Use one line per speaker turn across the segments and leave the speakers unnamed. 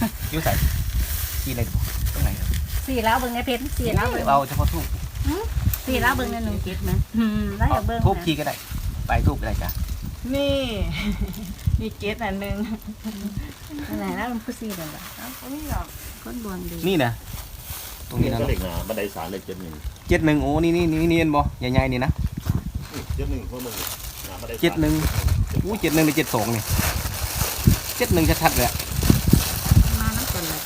อยุ่ใส่กี่อะไรตรงไหน
สี่แล้วเบิ่งในเพชรสี่แล้วเบิ่ง
เอาเฉพาะทูบ
สี่แล้วเบิ่งในหนึ่งเจ็ดนะอืมแล้วอย่าเบิ่ง
ทูบกี่ก็ได้ ไปทูบก็ได้จ้ะ
นี่ มีเกตอันหนึ่ง
นั่นแหละแล้วมันคือสี่เลยล่ะ
เอ้าก็ไม่หรอก
คนดวงดี
นี่นะตรงนี้นะ
ก็เด็กนะบันไดสารเลยเจ็ดหนึ่ง
เจ็ดหนึ่งโอ้นี่นี่นี่นี่เห็นบ่ใหญ่ๆนี่นะ
เจ็ดหนึ่งเพื่อมึงนะบันได
เจ็ดหนึ่ง อู้เจ็ดหนึ่งหรือเจ็ดสองนี่เจ็ดหนึ่งชัดๆเลยอะ
มาน้ำกันละ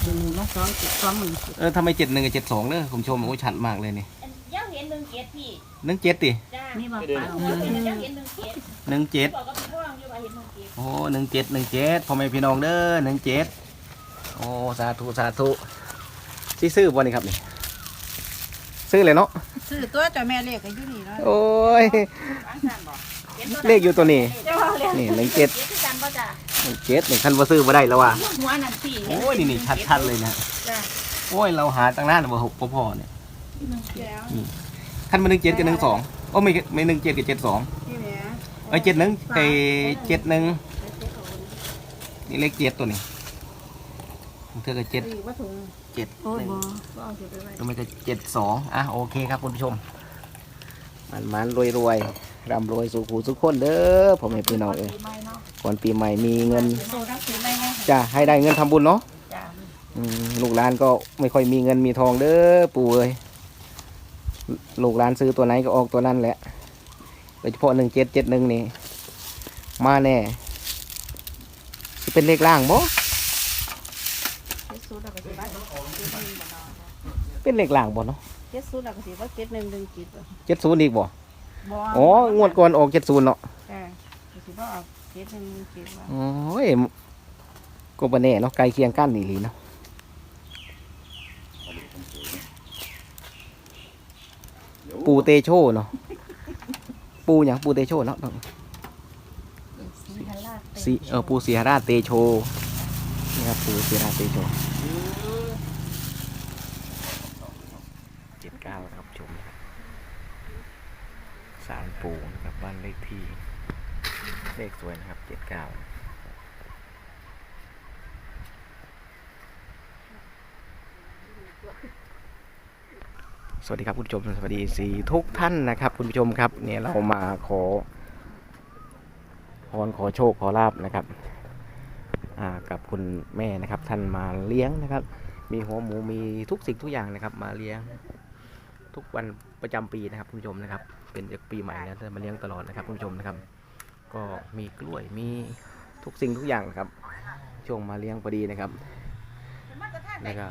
หนึ่งน้องสองเจ็ดสองหนึ่ง
เออทำไมเจ็ดหนึ่งกับเจ็ดสองเนอะคุณผู้ชมโอ้ชัดมากเลยนี่
เจ้าเห็นหนึ่งเกียรติพี่
หนึ่งเจ็ดดิ
จ้า
นี่มาปลา
เจ้าเห็นเจ้าเห็นหนึ่งเกียรติ
หนึ่งเจ็ด
บอกกับพี่พ่ออยู่ว่าเห็นหนึ่งเกียรติ
โอ้หนึ่งเจ็ดหนึ่งเจ็ดพ่อแม่พี่น้องเด้อหนึ่งเจ็ดโอ้สาธุสาธุที่ซื้อบ่นี่ครับนี่ซื้อเลยเนาะ
ซื้อตัวเจ้าแม่เลขก็อยู่นี่เนาะ
โอ้ย
ฟังสั่นบอก
เลขอยู่ตัวนี้
เจ้าเรียน
นี่หนึ่งเจ็ด
เกียรติกันป่ะจ้า
หนึ่ง เจ็ดนี่คันว่าซื้อมาได้แล้วว่ะ
หัวนั่นพี่
โอ้ยนี่นี่ชัดชัดๆเลยนะ
จ้า
โอ้ยเราหาตั้งนานบ่หกบ่พอเนี่ย
แล้ว
คันมาหนึ่งเจ็ดกับหนึ่งสองโอ้ไม่ไม่หนึ่งเจ็ดกับเจ็ดสอง
พี่แม่
เอ้ยเจ็ดหนึ่งไอ้เจ็ดหนึ่งนี่เลขเจ็ดตัวนี้เธอก็เจ็ด
ซื้อว่าถุง
เจ็ด
โอ้
ห
ย
นึ่ง
บ่
ก็เอาเก็บไปไว้
ก็มันจะเจ็ดสองอะโอเคครับคุณผู้ชมมันมันรวยรวยร่ำรวยสู่ผู้สุขคนเด้อผมให้พี่น้องเอ้ย
ปีใหม่เนาะ
ก่อนปีใหม่มีเงิน
โซทั้งปีใหม่ไง
จะให้ได้เงินทำบุญเนาะ
จ้า
อืมลูกหลานก็ไม่ค่อยมีเงินมีทองเด้อปู่เอ้ยลูกหลานซื้อตัวไหนก็ออกตัวนั้นแหละโดยเฉพาะหนึ่งเจ็ดเจ็ดหนึ่งนี่มาแน่จะเป็นเลขล่างบ่
เจ็ดศูนย์แล้วก็สิว่าเจ็ดหนึ่งบ่เนาะ
เป็นเลขล่างบ่เนาะ
เจ็ดศูนย์แล้วก็สิว่าเจ็ดหนึ่งหนึ่งจิตบ่
เจ็ดศูนย์อีกบ่
บ่
อ๋องวดก่อนออกเจ็ดศูนย์เนาะ
จ้าก็สิว่าเอา เจ็ดหนึ่งหนึ่งจิตว่า
โอ้ยก็บ่แน่เนาะไกลเคียงกันนี่หลีเนาะปูเตโชเนาะปูอย่างปูเตโชเนาะ
สีฮัลลาด
สีเออปูสีหราชเตโชนี่ครับปูสีหราชเตโชเจ็ดเก้าครับชมนะครับสารปูนะครับบ้านเลขที่ เลขสวยนะครับเจ็ดเก้าสวัสดีครับคุณผู้ชมสวัสดีสีทุกท่านนะครับ คุณผู้ชมครับเนี่ยเรามาขอพรขอโชคขอลาบนะครับกับคุณแม่นะครับ ท่านมาเลี้ยงนะครับ มีหัวหมูมีทุกสิ่งทุกอย่างนะครับ มาเลี้ยงทุกวันประจำปีนะครับคุณผู้ชมนะครับ เป็นจากปีใหม่แล้วท่านมาเลี้ยงตลอดนะครับคุณผู้ชมนะครับ ก็มีกล้วยมีทุกสิ่งทุกอย่างครับ ช่วงมาเลี้ยงพอดีนะครับแล้วก็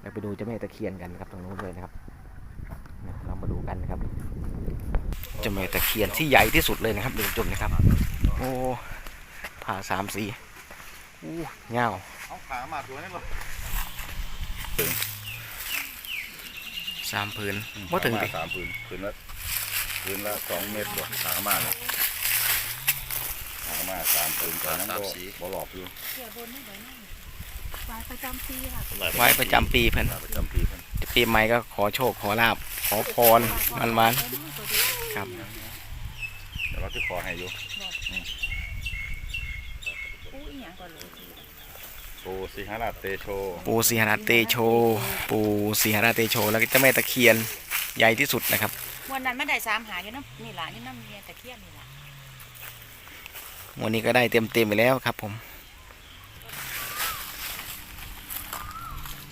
เราไปดูเจ้าแม่ตะเคียนกันครับตรงนู้นเลยนะครับ เรามาดูกันนะครับเจะมีตะเคียนที่ใหญ่ที่สุดเลยนะครับดูจมนะครับ โอ้ผ่าสามสีอู้เงา
เอาขามาตัวนี้หรอ
สามพื้นว่าถึงดิ
สามพื้นพื้นละพื้นละสองเมตรกว่าขามาเนี่ยขามาสามพื้นก่อนนั้นบ่บ่หลอกอยู่
ปลาประจำปีค่ะ
ไว้ประจำปีเพิ่น
ประจำปีเพิ่น
ปีใหม่ก็ขอโชคขอลาบขอพรมันมันๆครับ
เดี๋ยวเราจะขอให้อยู่ ปูสิหราชเตโช
ปูสีหราเตโช ปูสีหราเตโช แล้วก็เจ้าแม่ตะเคียนใหญ่ที่สุดนะครับ
วันนั้นไม่ได้สามหาอยู่น้ำนี่ล่ะนี่น้ำเมียตะเคียนนี่ล่ะ
วันนี้ก็ได้เต็มเต็มๆไปแล้วครับผม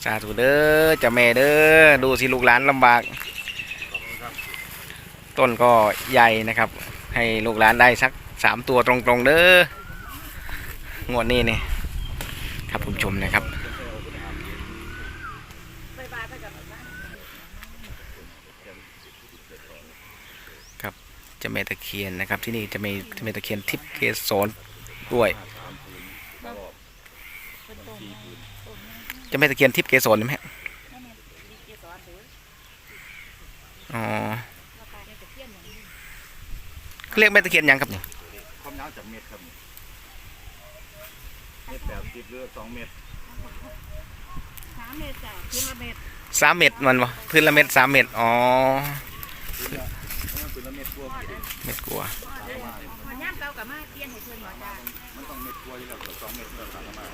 สาธุเด้อเจ้าแม่เด้อ ดูสิลูกหลานลำบาก ต้นก็ใหญ่นะครับ ให้ลูกหลานได้สักสามตัวตรงๆเด้องวดนี้นี่ครับคุณผู้ ชมนะครับ ครับจะเมตะเคียนนะครับ ที่นี่จะมีจะเมตะเคียนทิพย์เกสรด้วยจะเมตะเคียนทิพย์เกสรใช่ไหมฮะอ๋อเขาเรียกแม่ตะเคียนยังครับเนี่ย
ความยาวจากเมตรครับ เมตรแปดสิบหรือสองเมตร
สามเมตรจ้ะพื้นละเมตร
สามเม็ดมันวะพื้นละเม็ดสามเม็ดอ๋อ
พื้นละเมตรตัวา
เม็ดกลัว
ว
มันย่ามเก่ากับมาเปลี่ยนให้เพิ่นบ่จ้า
มันต้องเม็ดกล้วยแล้วก็สองเม็ดเพื่อขามา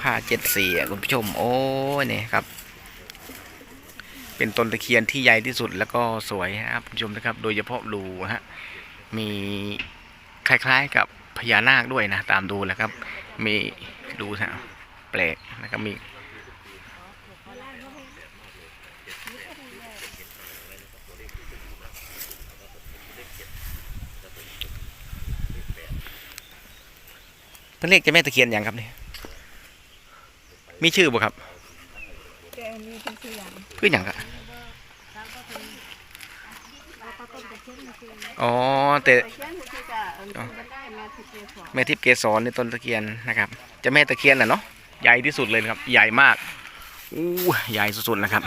ผ้าเจ็ดสีอะคุณผู้ชม โอ้ยเนี่ยครับ เป็นต้นตะเคียนที่ใหญ่ที่สุดแล้วก็สวยครับคุณผู้ชมนะครับ โดยเฉพาะรูฮะมีคล้ายๆกับพญานาคด้วยนะ ตามดูแล้วครับ มีดูนะแปลกนะครับมีเพิ่นเรียกเจะแม่ตะเคียนอย่างครับเนี่ยมีชื่อบ่ครับ
อันนี้เป็นชื่ออย่าง
เพื่ออย่างครับ
เราก็ต้นตะเคียนคือ
อ๋อแต่
ตะเคียนคือจะเออมันได้แม่ทิพย์เกสร
แม่ทิพย์เกสรในต้นตะเคียนนะครับเจะแม่ตะเคียนน่ะเนาะใหญ่ที่สุดเลยนะครับ ใหญ่มากอู้ใหญ่สุดๆนะครับ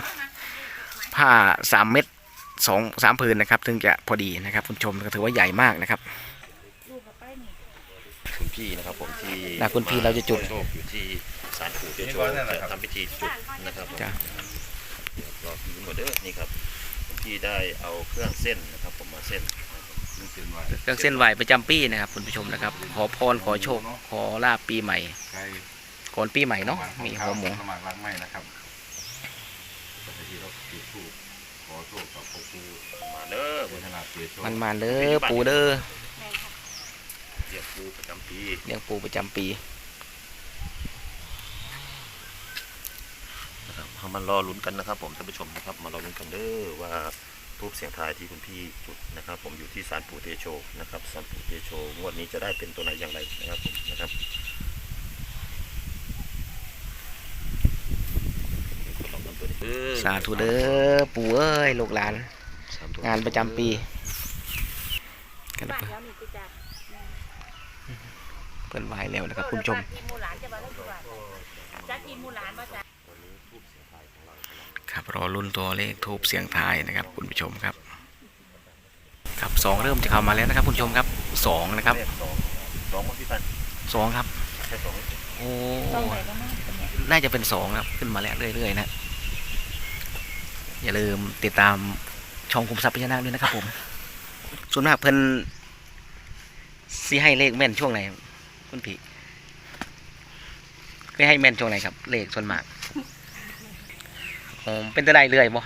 ผ้าสามเม็ดสองสามผืนนะครับ ถึงจะพอดีนะครับ คุณผู้ชมก็ถือว่าใหญ่มากนะครับ
คุณพี่นะครับผมที่
นะคุณพี่เราจะจุด
โชคอยู่ที่ศาลปู่เจ้าโชคจะทำพิธีจุดนะครับผม
จ้ะ
รอพี่หมดเด้อนี่ครับคุณพี่ได้เอาเครื่องเส้นนะครับ ผมมาเส้น
ซึ่งเป็นว่า
เครื่องเส้นไหวประจำปีนะครับคุณผู้ชมนะครับ ขอพรขอโชค ขอลาบปีใหม่
ไก่
ก่อนปีใหม่เนาะมีหัวหมู
สมัครรักไม่นะครับปกติเราจุดธูปขอโชคกับพ่อปู่
มาเด้อ
บุญขนาดเกโช
มันมาเด้อปูเด้อ
เรียกปู่ประจำปี
เลี้ยงปูประจำปี
นะครับเอามารอลุ้นกันนะครับ ผมท่านผู้ชมนะครับ มารอลุ้นกันเด้อว่าทูบเสียงทายที่คุณพี่จุดนะครับ ผมอยู่ที่ศาลปู่เตโชนะครับศาลปู่เตโชงวดนี้จะได้เป็นตัวไหนอย่างไรนะครับผมนะครับลองทำตัวนี้เด้อ
สาธุเด้อปูเอ้ยลูกหลาน
สธุ
งานประจำปีกัน
บ้าน
เพิ่น
แล้วนี่คือจ้า
เพิ่นไหวแล้วนะครับคุณผู้ชม
กินหมูหลานจะมาแล้วดีกว่าจ้ากินหมูหลานบ่จ้า
ครับรอรุ่นตัวเลขทูบเสียงทายนะครับ คุณผู้ชมครับ ครับสองเริ่มจะเข้ามาแล้วนะครับ คุณผู้ชมครับสองนะครับ
เลขสองสองมั้งพี่พันธุ์
สองครับ
แค่สอง
โอ้
ต้องไหนก็มาเป็นเนี่ย
น่าจะเป็นสองครับขึ้นมาแล้วเรื่อยๆนะอย่าลืมติดตามช่องคุมทรัพย์พญานาคด้วยนะครับผม ส่วนมากเพิ่น ซีให้เลขแม่นช่วงไหนคุณพี่เคยให้แม่นช่วงไหนครับ เลขส่วนมากอ๋อเป็นแต่ได้เรื่อยบ่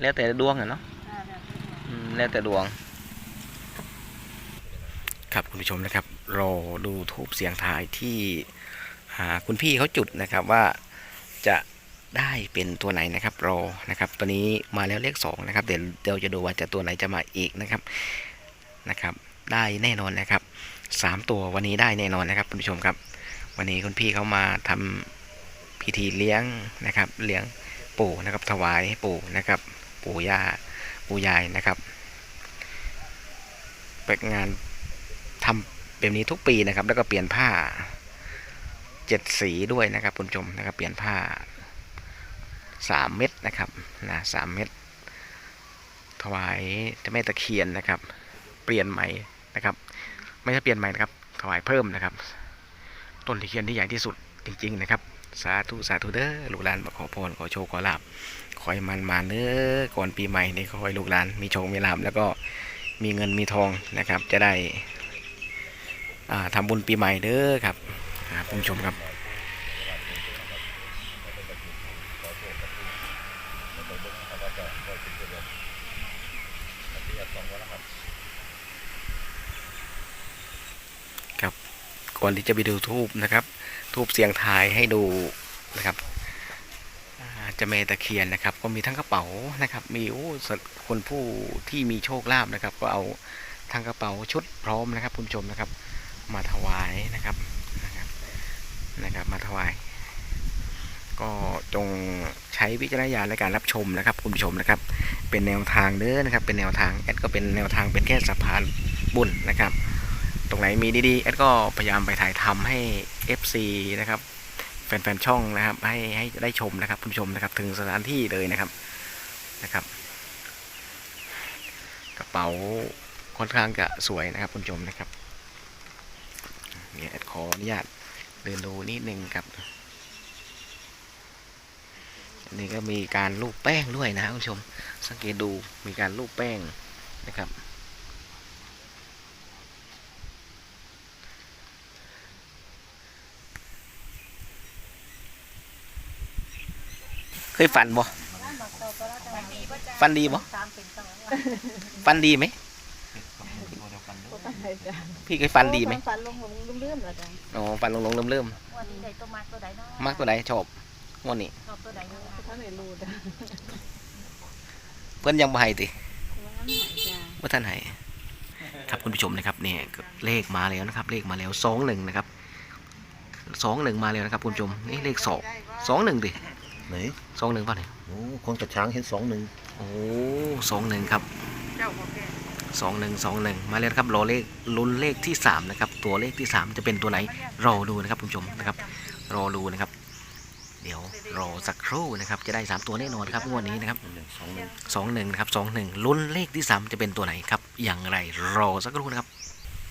แล้วแต่ดวงอะเนาะแล้วแต่ดวง ครับคุณผู้ชมนะครับรอดูทูบเสียงทายที่คุณพี่เขาจุดนะครับว่าจะได้เป็นตัวไหนนะครับรอนะครับ ตัวนี้มาแล้วเลขสองนะครับเดี๋ยวเดี๋ยวจะดูว่าจะตัวไหนจะมาอีกนะครับนะครับ ได้แน่นอนนะครับสามตัววันนี้ได้แน่นอนนะครับคุณผู้ชมครับ วันนี้คุณพี่เขามาทำพิธีเลี้ยงนะครับ เลี้ยงปู่นะครับถวายปู่นะครับ ปู่ย่าปู่ยายนะครับเป็นงานทำแบบนี้ทุกปีนะครับ แล้วก็เปลี่ยนผ้าเจ็ดสีด้วยนะครับคุณผู้ชมนะครับ เปลี่ยนผ้าสามเม็ดนะครับนะสามเม็ดถวายเจ้าแม่ตะเคียนนะครับ เปลี่ยนใหม่ นะครับ ไม่ใช่เปลี่ยนใหม่นะครับถวายเพิ่มนะครับ ต้นตะเคียนที่ใหญ่ที่สุดจริง ๆ นะครับ สาธุสาธุเด้อลูกหลานมาขอพรขอโชคขอลาบขอให้มันมาเนื้อก่อนปีใหม่นี่ขอให้ลูกหลานมีโชคมีลาภแล้วก็มีเงินมีทองนะครับ จะได้อ่าทำบุญปีใหม่เด้อครับคุณผู้ชมครับครับ ก่อนที่จะไปดูทูบนะครับทูบเสียงทายให้ดูนะครับอ่าเจะเมตะเคียนนะครับ ก็มีทั้งกระเป๋านะครับ มีโอ้คนผู้ที่มีโชคลาภนะครับ ก็เอาทั้งกระเป๋าชุดพร้อมนะครับคุณผู้ชมนะครับ มาถวายนะครับนะครับนะครับ มาถวาย ก็จงใช้วิจารณญาณในการรับชมนะครับ คุณผู้ชมนะครับ เป็นแนวทางเด้อนะครับ เป็นแนวทางแอดก็เป็นแนวทางเป็นแค่สะพานบุญนะครับ รงไหนมีดีๆแอดก็พยายามไปถ่ายทำให้ FC นะครับแฟนๆช่องนะครับ ให้ให้ได้ชมนะครับคุณผู้ชมนะครับ ถึงสถานที่เลยนะครับนะครับ กระเป๋าค่อนข้างจะสวยนะครับคุณผู้ชมนะครับเนี่ยแอดขออนุญาตเดินดูนิดนึงครับนี่ก็มีการลูบแป้งด้วยนะคุณผู้ชม สังเกตดูมีการลูบแป้งนะครับ ยฝันบ่ฝันดีบ่ฝันดีไหมพี่เคยฝันดีไหม
ฟันลงลงลืมๆแล้วจ้ะ
อ๋อฝันลงลงเริ่มเริ่ม
วันนี้ได้ตัวมากตัวใดเนาะ
ๆมักตัวใดชอบงวดนี้
ชอบตัวใดเนาะ
ท่านไม่รู้จ้ะ
เพื่อนยังบ่ให้ติ
งั้นหายจ้ะ
ว่าท่านให้ครับคุณผู้ชมนะครับเนี่ยเลขมาแล้วนะครับ เลขมาแล้วสองหนึ่งนะครับสองหนึ่งมาแล้วนะครับคุณผู้ชมนี่เลขสองสองหนึ่งดิ
ไหน
สองหนึ่งป่ะเนี่ย
โอ้คนกับช้างเห็นสองหนึ่ง
โอ้สองหนึ่งครับ
เจ้าบ่แก่
สองหนึ่งสองหนึ่งมาแล้วนะครับรอเลขลุ้นเลขที่สามนะครับ ตัวเลขที่สามจะเป็นตัวไหนรอดูนะครับคุณผู้ชมนะครับ รอดูนะครับ เดี๋ยวรอสักครู่นะครับ จะได้สามตัวแน่นอนครับงวดนี้นะครับ
หนึ่งสองหนึ่ง
สองหนึ่งนะครับสองหนึ่งลุ้นเลขที่สามจะเป็นตัวไหนครับ อย่างไรรอสักครู่นะครับ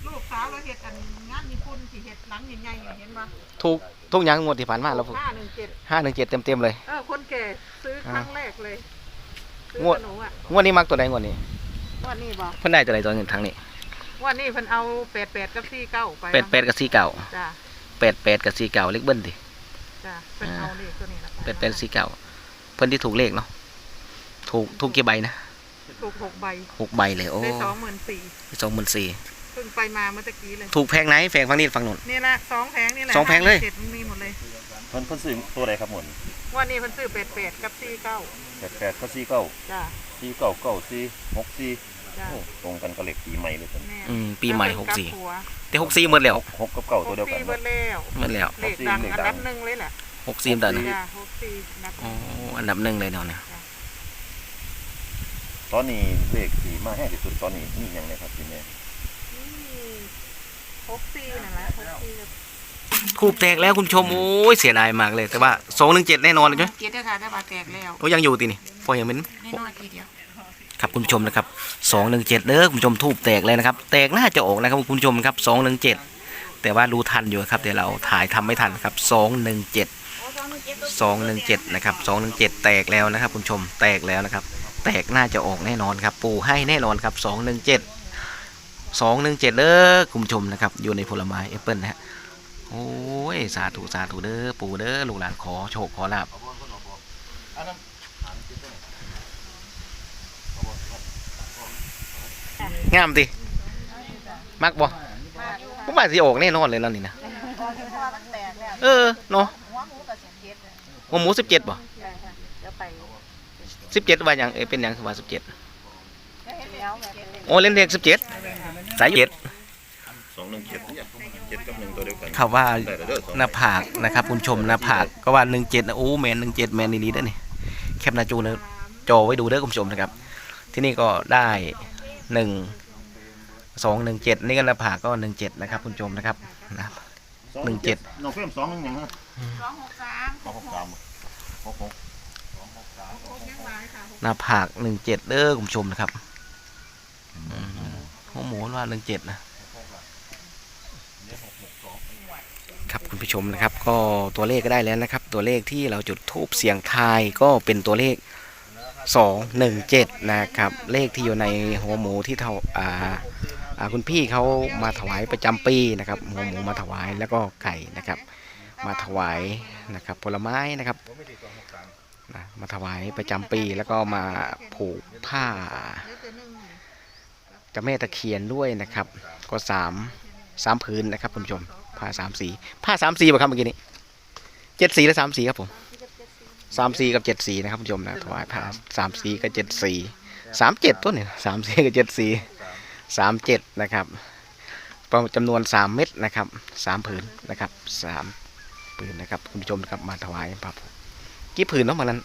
ลูกสาวเราเฮ็ดอันงานญี่ปุ่นสิเฮ็ดหลังใหญ่ๆเห็นบ่
ถูกทุกอย่างงวดที่ผ่านมาเรา
517
ห้าหนึ่งเจ็ดเต็มเต็มๆเลย
เออคนแก่ซื้อครั้งแรกเลยซื้อง
วด
ขนมอะ
งวดนี้มักตัวไหนงวดนี้
วันนี้บ่
เพิ่นได้ตัวไหนตัวเงินทางนี้
วันนี้เพิ่นเอา88กับ49ไป
แปดแปดกับสี่เก่า
จ้ะ
แปดแปดกับสี่เก่าเลขเบิ้ลดิ
จ้ะเพิ่นเอาเลขตัวนี้ล่ะ
แปดแปดสี่เก่าเพิ่นที่ถูกเลขเนาะถูกถูกกี่ใบนะ
ถูกหกใบ
หกใบเลยโอ้
ได้24,000
สองหมื่นสี่
เพิ่งไปมาเมื่อตะกี้เลย
ถูกแพงไหนแพงฝั่งนี้ฝั่งนู้น
นี่แหละสองแผงนี่แหละ
สองแผงเลย
เจ็ดมันมีหมดเลย
เพิ่นเพิ่นซื้อตัวใดครับหมด
วันนี้เพิ่นซื้อเป็ดเป็ดกับซีเก้า
แปดแปดก็สี่เก้า
จ้า
สี่เก้าเก้าสี่หกสี่
จ้า
โอ้ตรงกันกับเลขปีใหม่เลยครับ
แม่
อืมปีใหม่
แล้ว
หก
เพิ่น
สี่
บหัว
แต่หกสี่หมดแล้ว
หกกับเก้า
ห
ตัว
ก
เดียวกัน
สี่เบิดแล้ว
หมดแล้ว
เลขดัง อันดับหนึ่งเลยแหละ
หกสี่อันดับหนึ่ง
จ้าหกสี่อันดับห
อ๋อ
นึ่ง
อันดับหนึ่งเลยเนาะเนี่ย
ตอนนี้เลขสีมาแห้งที่สุดตอนนี้นี่ยังไงครับพี่แม่
นี่ หกสี่นั่นแหละหกสี่กับ
ถูกแตกแล้วคุณผู้ชมโอ้ยเสียดายมากเลย แต่ว่าสองหนึ่งเจ็ดแน่นอนเลยใช่ไหม
เกียรติค่ะได้บาดแตกแล้ว
โอ้ยังอยู่ตีนี่พอยังเป็น
แน่นอนทีเดียว
ครับคุณผู้ชมนะครับสองหนึ่งเจ็ดเด้อคุณผู้ชมทูบแตกเลยนะครับแตกน่าจะออกนะครับคุณผู้ชมครับสองหนึ่งเจ็ดแต่ว่ารู้ทันอยู่ครับแต่เราถ่ายทำไม่ทันครับสองหนึ่งเจ็ดสองหนึ่งเจ็ดนะครับสองหนึ่งเจ็ดแตกแล้วนะครับคุณผู้ชมแตกแล้วนะครับ แตกน่าจะออกแน่นอนครับ ปู่ให้แน่นอนครับสองหนึ่งเจ็ด สองหนึ่งเจ็ดเด้อคุณผู้ชมนะครับ อยู่ในผลไม้แอปเปิลนะฮะโอ้ย สาธุสาธุเด้อปู่เด้อลูกหลานขอโชคขอลาบงามดิมักบ่ผมว่าสิออกแน่นอนเลยแล้วนี่นะ
มันแตกแล้ว
เออเนาะ
หัวหมูกับเสียงเจ็ดเลย
หัวหมูสิบเจ็ดบ่
ใช่ค่ะเดี๋ยวไป
สิบเจ็ดว่าอย่างเอยเป็นอย่างว่าสิบเจ็ด
เห็นแล้วแบบเป็น
โอ้เล่นเลขสิบเจ็ด สายเจ็ด
สองหนึ่งเจ็ดเจ็ดกับหนึ่งตัวเดียวกัน
เขาว่า
ได้เด้อสอง
หน้าผากนะครับคุณผู้ชมหน้าผากก็ว่าหนึ่งเจ็ดโอ้แมนหนึ่งเจ็ดแมนนี่เด้อนี่แคปหน้าจูเนอะจอไว้ดูเด้อคุณผู้ชมนะครับ ที่นี่ก็ได้หนึ่งสองหนึ่งเจ็ดนี่ก็หน้าผากก็หนึ่งเจ็ดนะครับคุณผู้ชมนะครับนะครับหนึ่งเจ็ด
น้องเพิ่มสองหนึ่งยังฮะ
สองหกสาม
สองหกสามหกหก
หน้าผากหนึ่งเจ็ดเด้อคุณผู้ชมนะครับอืม หัวหมูว่าหนึ่งเจ็ดนะครับคุณผู้ชมนะครับ ก็ตัวเลขก็ได้แล้วนะครับ ตัวเลขที่เราจุดทูบเสียงทายก็เป็นตัวเลขสองหนึ่งเจ็ดนะครับ เลขที่อยู่ในหัวหมูที่เท่าอ่าอาคุณพี่เขามาถวายประจำปีนะครับ หัวหมูมาถวายแล้วก็ไก่นะครับ มาถวายนะครับผลไม้นะครับมาถวายประจำปีแล้วก็มาผูกผ้า เจะแม่ตะเคียนด้วยนะครับ ก็สามสามผืนนะครับคุณผู้ชมผ้าสามสีผ้าสามสีป่ะครับเมื่อกี้นี้เจ็ดสีและสามสีครับผมสามสีกับเจ็ดสีนะครับคุณผู้ชมนะถวายผ้าสามสีกับเจ็ดสีสามเจ็ดต้นเนี่ยสามสีกับเจ็ดสีสามเจ็ดนะครับประมาณจำนวนสามเม็ดนะครับสามผืนนะครับสามผืนนะครับคุณผู้ชมนะครับมาถวายพระกี่ผืนเนาะมานั้น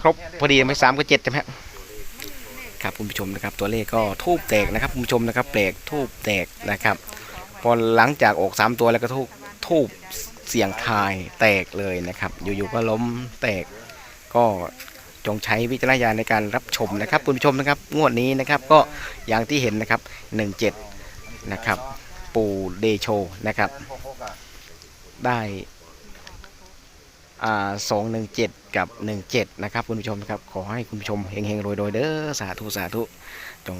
ครบพอดีไหมสามกับเจ็ดใช่ไหม ครับคุณผู้ชมนะครับตัวเลขก็ทูบแตกนะครับคุณผู้ชมนะครับแปลกทูบแตกนะครับพอหลังจากออกสามตัวแล้วก็ทูบทูบเสียงทายแตกเลยนะครับ อยู่ๆก็ล้มแตกก็จงใช้วิจารณญาณในการรับชมนะครับคุณผู้ชมนะครับ งวดนี้นะครับก็อย่างที่เห็นนะครับหนึ่งเจ็ดนะครับ ปูเดโชนะครับ ได้ สองหนึ่งเจ็ดกับหนึ่งเจ็ดนะครับคุณผู้ชมครับขอให้คุณผู้ชมเฮงๆรวยๆเด้อสาธุสาธุจง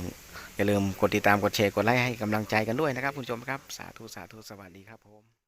อย่าลืมกดติดตามกดแชร์กดไลค์ให้กำลังใจกันด้วยนะครับคุณผู้ชมครับสาธุสาธุสวัสดีครับผม